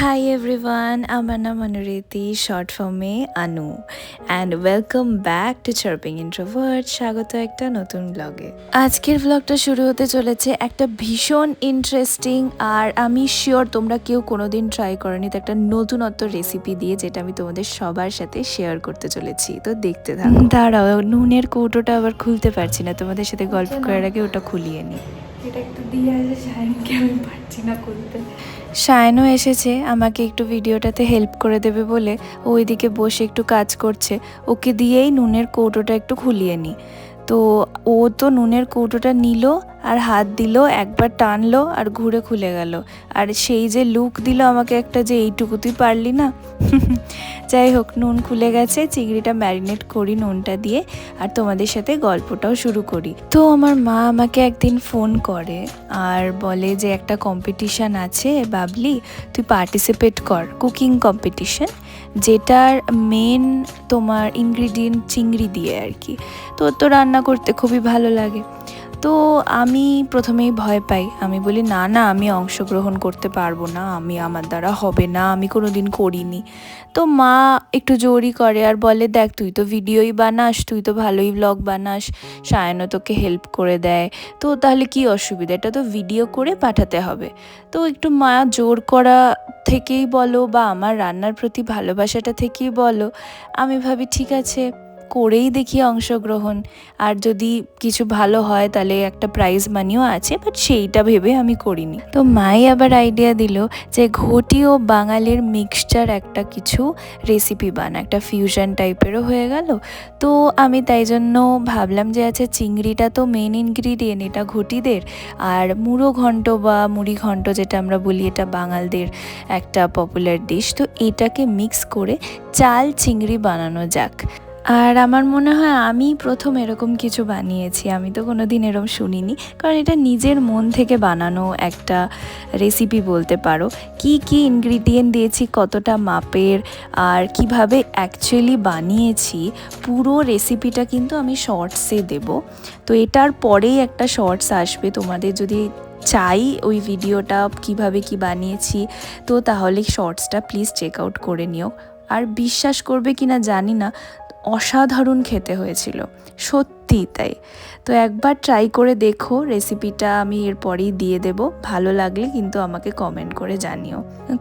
Hi everyone আমার নাম অনুরীতি short ফর্মে Anu and welcome back to chirping introvert স্বাগত একটা নতুন ব্লগে আজকের ব্লগটা শুরু হতে চলেছে একটা ভীষণ ইন্টারেস্টিং আর আমি শিওর তোমরা কেউ কোনোদিন ট্রাই করনি তো একটা নতুনত্ব রেসিপি দিয়ে যেটা আমি তোমাদের সবার সাথে শেয়ার করতে চলেছি। তো দেখতে থাকো। দাঁড়াও নুনের কৌটোটা আবার খুলতে পারছি না তোমাদের সাথে গল্প করার আগে ওটা খুলিয়ে নিই এটা আমি পারছি না সায়নও এসেছে, আমাকে একটু ভিডিওটাতে হেল্প করে দেবে বলে ওইদিকে বসে একটু কাজ করছে। ওকে দিয়েই নুনের কৌটোটা একটু খুলিয়ে নিই তো ও তো নুনের কৌটোটা নিল আর হাত দিল, একবার টানলো আর ঘুরে খুলে গেল। আর সেই যে লুক দিল আমাকে একটা যে এইটুকু তুই পারলি না? যাই হোক, নুন খুলে গেছে, চিংড়িটা ম্যারিনেট করি নুনটা দিয়ে আর তোমাদের সাথে গল্পটাও শুরু করি। তো আমার মা আমাকে একদিন ফোন করে আর বলে যে একটা কম্পিটিশান আছে, বাবলি, তুই পার্টিসিপেট কর। কুকিং কম্পিটিশন যেটার মেন তোমার ইনগ্রিডিয়েন্ট চিংড়ি দিয়ে আর কি। তো তো রান্না করতে খুবই ভালো লাগে। তো আমি প্রথমেই ভয় পাই। আমি বলি, না না, আমি অংশগ্রহণ করতে পারব না। আমি আমার দ্বারা হবে না। আমি কোনো দিন করিনি। তো মা একটু জোরই করে আর বলে, দেখ, তুই তো ভিডিওই বানাস, তুই তো ভালোই ব্লগ বানাস। সায়নও তোকে হেল্প করে দেয়। তো তাহলে কি অসুবিধা? এটা তো ভিডিও করে পাঠাতে হবে। তো একটু মা জোর করা থেকেই বলো বা আমার রান্নার প্রতি ভালোবাসাটা থেকেই বলো। আমি ভাবি, ঠিক আছে। করেই দেখি অংশগ্রহণ। আর যদি কিছু ভালো হয়, তাহলে একটা প্রাইজ মানিও আছে বাট সেইটা ভেবে আমি করিনি। তো মাই আবার আইডিয়া দিল যে ঘটি ও বাঙালির মিক্সচার একটা কিছু রেসিপি বানা। একটা ফিউশন টাইপেরও হয়ে গেল। তো আমি তাই জন্য ভাবলাম যে আছে চিংড়িটা তো মেন ইনগ্রিডিয়েন্ট এটা ঘটিদের। আর মুড়ো ঘন্ট বা মুড়ি ঘন্ট যেটা আমরা বলি, এটা বাঙালদের একটা পপুলার ডিশ তো এটাকে মিক্স করে চাল, চিংড়ি বানানো যাক। আর আমার মনে হয় আমি প্রথম এরকম কিছু বানিয়েছি। আমি তো কোনো দিন এরকম শুনিনি। কারণ এটা নিজের মন থেকে বানানো একটা রেসিপি বলতে পারো। কি কি ইনগ্রিডিয়েন্ট দিয়েছি, কতটা মাপের, আর কীভাবে অ্যাকচুয়ালি বানিয়েছি, পুরো রেসিপিটা কিন্তু আমি শর্টসে দেব। তো এটার পরেই একটা শর্টস আসবে। তোমাদের যদি চাই ওই ভিডিওটা কীভাবে কি বানিয়েছি, তো তাহলে শর্টসটা প্লিজ চেক আউট করে নিও। আর বিশ্বাস করবে কিনা জানি না। অসাধারণ খেতে হয়েছিল। সত্যি তাই। তো একবার ট্রাই করে দেখো রেসিপিটা আমি এরপরেই দিয়ে দেব। ভালো লাগলে কিন্তু আমাকে কমেন্ট করে জানিও।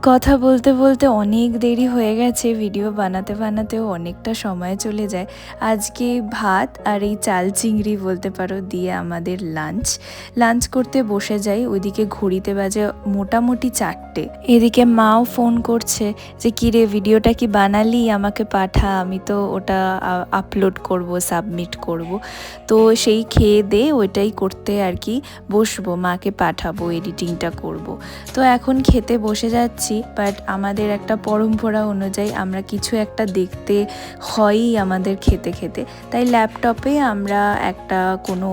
কথা বলতে বলতে অনেক দেরি হয়ে গেছে ভিডিও বানাতে বানাতেও অনেকটা সময় চলে যায়। আজকে ভাত আর এই চাল চিংড়ি বলতে পারো দিয়ে আমাদের লাঞ্চ লাঞ্চ করতে বসে যাই, ওইদিকে ঘড়িতে বাজে মোটামুটি চারটে। এদিকে মাও ফোন করছে যে, কিরে ভিডিওটা কি বানালি? আমাকে পাঠা, আমি তো ওটা আপলোড করব সাবমিট করব। তো সেই খেয়ে দে ওইটাই করতে আর কি বসবো, মাকে পাঠাবো এডিটিংটা করব। তো এখন খেতে বসে যাচ্ছি বাট আমাদের একটা পরম্পরা অনুযায়ী আমরা কিছু একটা দেখতে হয়ই আমাদের খেতে খেতে। তাই ল্যাপটপে আমরা একটা কোনো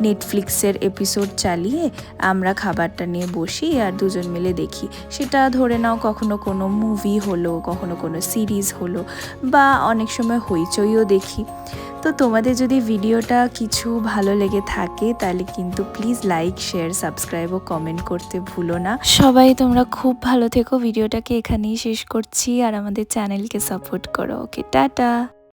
নেটফ্লিক্সের এপিসোড চালিয়ে আমরা খাবারটা নিয়ে বসি আর দুজন মিলে দেখি। সেটা ধরে নাও কখনো কোনো মুভি হলো, কখনো কোনো সিরিজ হলো, বা অনেক সময় হইচইও দেখি। তো তোমাদের যদি ভিডিওটা কিছু ভালো লেগে থাকে, তাহলে কিন্তু প্লিজ লাইক শেয়ার সাবস্ক্রাইব ও কমেন্ট করতে ভুলো না। সবাই তোমরা খুব ভালো থেকো। ভিডিওটাকে এখানেই শেষ করছি। আর আমাদের চ্যানেলকে সাপোর্ট করো। Okay tata.